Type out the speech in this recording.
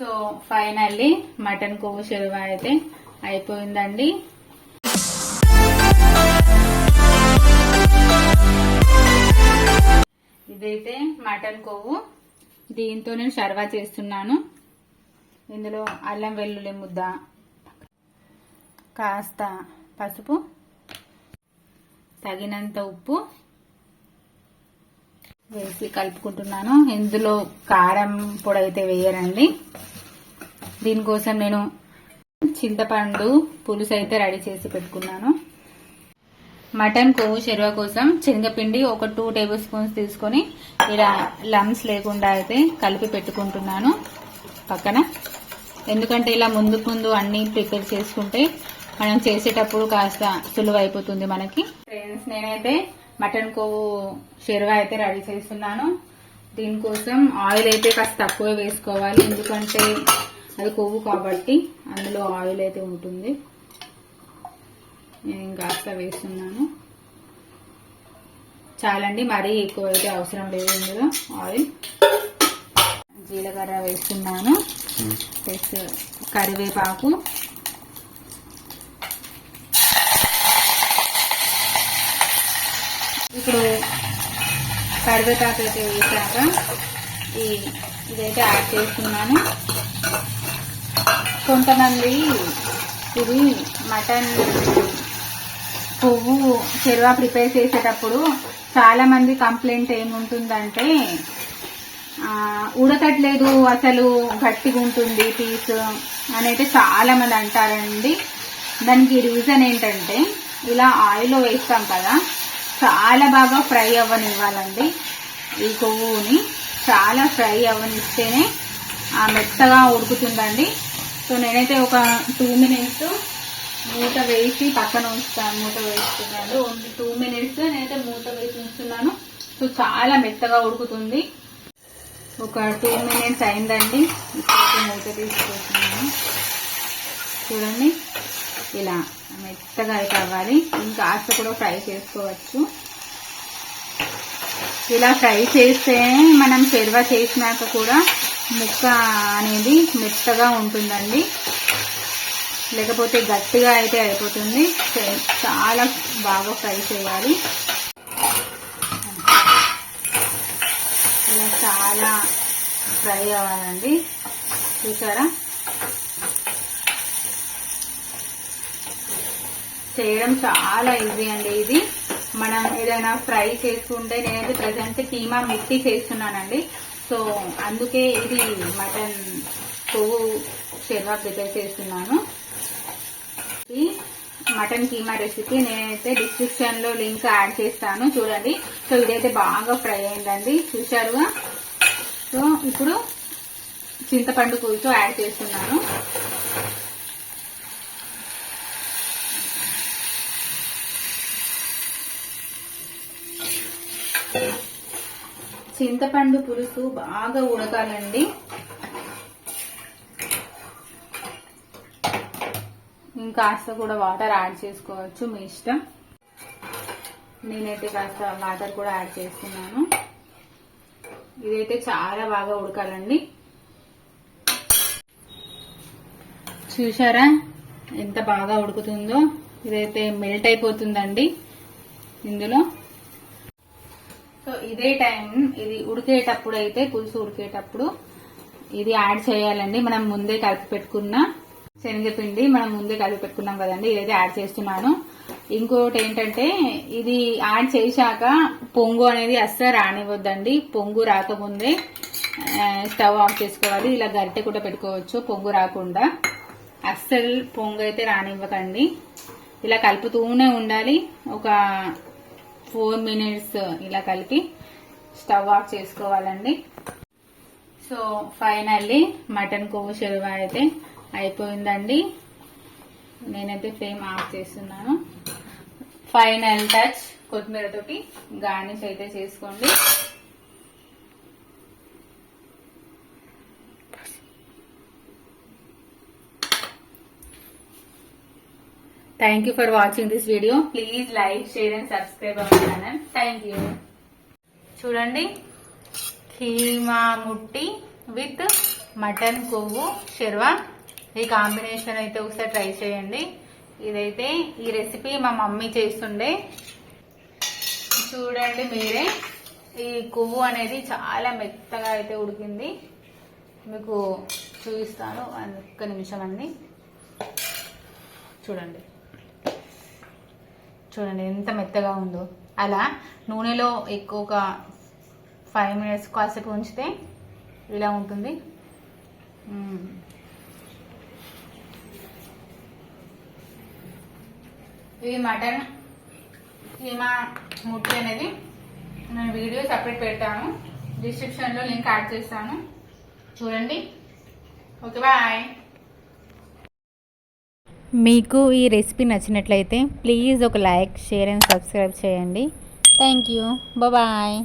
So finally mutton కొవ్వు చెరువ అయితే అయిపోయిందండి. ఇదైతే మటన్ కొవ్వు. దీంతో నేను షర్వా చేస్తున్నాను. ఇందులో అల్లం వెల్లుల్లి ముద్ద కాస్త పసుపు తగినంత ఉప్పు వేసి కలుపుకుంటున్నాను. ఇందులో కారం పొడి అయితే వేయరండి. దీనికోసం నేను చింతపండు పులుసు అయితే రెడీ చేసి పెట్టుకున్నాను. మటన్ కొవ్వు చెరువ కోసం శనగపిండి ఒక టూ టేబుల్ స్పూన్స్ తీసుకొని ఇలా లమ్స్ లేకుండా అయితే కలిపి పెట్టుకుంటున్నాను పక్కన. ఎందుకంటే ఇలా ముందు ముందు అన్ని ప్రిపేర్ చేసుకుంటే మనం చేసేటప్పుడు కాస్త సులువు అయిపోతుంది మనకి. ఫ్రెండ్స్ నేనైతే మటన్ కొవ్వు చెరువ అయితే రెడీ చేస్తున్నాను. దీనికోసం ఆయిల్ అయితే కాస్త తక్కువ వేసుకోవాలి. ఎందుకంటే అది కొవ్వు కాబట్టి అందులో ఆయిల్ అయితే ఉంటుంది. నేను కాస్త వేస్తున్నాను. చాలండి మరీ ఎక్కువ అయితే అవసరం లేదు ఇందులో ఆయిల్. జీలకర్ర వేస్తున్నాను. ప్లస్ కరివేపాకు. ఇప్పుడు కరివేపాకు అయితే వేసాక ఈ ఇదైతే యాడ్ చేస్తున్నాను కొంతమంది ఇది మటన్ పువ్వు చెరువా ప్రిపేర్ చేసేటప్పుడు చాలామంది కంప్లైంట్ ఏముంటుందంటే ఉడకట్లేదు అసలు గట్టిగా ఉంటుంది పీస్ అని అయితే చాలామంది అంటారండి. దానికి రీజన్ ఏంటంటే ఇలా ఆయిల్ వేస్తాం కదా చాలా బాగా ఫ్రై అవ్వనివ్వాలండి ఈ కొవ్వుని. చాలా ఫ్రై అవ్వనిస్తేనే ఆ మెత్తగా ఉడుకుతుందండి. సో నేనైతే ఒక టూ మినిట్స్ మూత వేసి పక్కన ఉంచుతాను మూత వేస్తున్నాను. ఓన్లీ టూ మినిట్స్ నేనైతే మూత వేసి ఉంచుతున్నాను. సో చాలా మెత్తగా ఉడుకుతుంది. ఒక టూ మినిట్స్ అయిందండి. ఇప్పుడైతే మూత తీసుకొస్తున్నాను. చూడండి. ఇలా మెత్తగా అయితే అవ్వాలి. ఇంకా కాస్త కూడా ఫ్రై చేసుకోవచ్చు. ఇలా ఫ్రై చేస్తే మనం చెరువ చేసినాక కూడా ముక్క అనేది మెత్తగా ఉంటుందండి. లేకపోతే గట్టిగా అయితే అయిపోతుంది. చాలా బాగా ఫ్రై చేయాలి. ఇలా చాలా ఫ్రై అవ్వాలండి. చూసారా? చేయడం చాలా ఈజీ అండి ఇది. మనం ఏదైనా ఫ్రై చేసుకుంటే నేనైతే ప్రజెంట్ కీమా మిట్టి చేస్తున్నానండి. సో అందుకే ఇది మటన్ కొవ్వు షెర్వా ప్రిపేర్ చేస్తున్నాను. ఈ మటన్ కీమా రెసిపీ నేనైతే డిస్క్రిప్షన్లో లింక్ యాడ్ చేస్తాను చూడండి. సో ఇదైతే బాగా ఫ్రై అయిందండి చూశారుగా? సో ఇప్పుడు చింతపండు పులుసు యాడ్ చేస్తున్నాను. చింతపండు పులుసు బాగా ఉడకాలండి. ఇంకాస్త కూడా వాటర్ యాడ్ చేసుకోవచ్చు మీ ఇష్టం. నేనైతే కాస్త వాటర్ కూడా యాడ్ చేస్తున్నాను. ఇదైతే చాలా బాగా ఉడకాలండి. చూసారా ఎంత బాగా ఉడుకుతుందో? ఇదైతే మెల్ట్ అయిపోతుందండి ఇందులో. ఇదే టైం ఇది ఉడికేటప్పుడు అయితే పులుసు ఉడికేటప్పుడు ఇది యాడ్ చేయాలండి. మనం ముందే కలిపి పెట్టుకున్న శనగపిండి మనం ముందే కలిపి పెట్టుకున్నాం కదండి. ఇదైతే యాడ్ చేస్తున్నాను. ఇంకోటి ఏంటంటే ఇది యాడ్ చేశాక పొంగు అనేది అస్సలు రానివ్వద్దండి. పొంగు రాకముందే స్టవ్ ఆఫ్ చేసుకోవాలి. ఇలా గరిటె కూడా పెట్టుకోవచ్చు పొంగు రాకుండా. అస్సలు పొంగు అయితే రానివ్వకండి. ఇలా కలుపుతూనే ఉండాలి. ఒక ఫోర్ మినిట్స్ ఇలా కలిపి స్టవ్ ఆఫ్ చేసుకోవాలండి. సో ఫైనల్లీ మటన్ కొవ్వు చెరువ అయితే అయిపోయిందండి. నేనైతే ఫ్లేమ్ ఆఫ్ చేస్తున్నాను. ఫైనల్ టచ్ కొత్తిమీరతోటి గార్నిష్ అయితే చేసుకోండి. Thank you for watching this video please like share and subscribe our channel thank you చూడండి. కీమా ముట్టి విత్ మటన్ కొవ్వు షెర్వా. ఈ కాంబినేషన్ అయితే ఒకసారి ట్రై చేయండి. ఇదైతే ఈ రెసిపీ మా మమ్మీ చేస్తుండే. చూడండి మీరే. ఈ కొవ్వు అనేది చాలా మెత్తగా అయితే ఉడికింది. మీకు చూపిస్తాను. ఒక్క నిమిషం అండి. చూడండి. చూడండి ఎంత మెత్తగా ఉందో. అలా నూనెలో ఎక్కువ ఒక ఫైవ్ మినిట్స్ కాసేపు ఉంచితే ఇలా ఉంటుంది. ఇది మటన్ కీమా ముట్టి అనేది నేను వీడియో సపరేట్ పెట్టాను డిస్క్రిప్షన్లో లింక్ యాడ్ చేస్తాను. చూడండి. Okay bye. మీకు ఈ రెసిపీ నచ్చినట్లయితే ప్లీజ్ ఒక లైక్ షేర్ అండ్ సబ్స్క్రైబ్ చేయండి. Thank you. బాయ్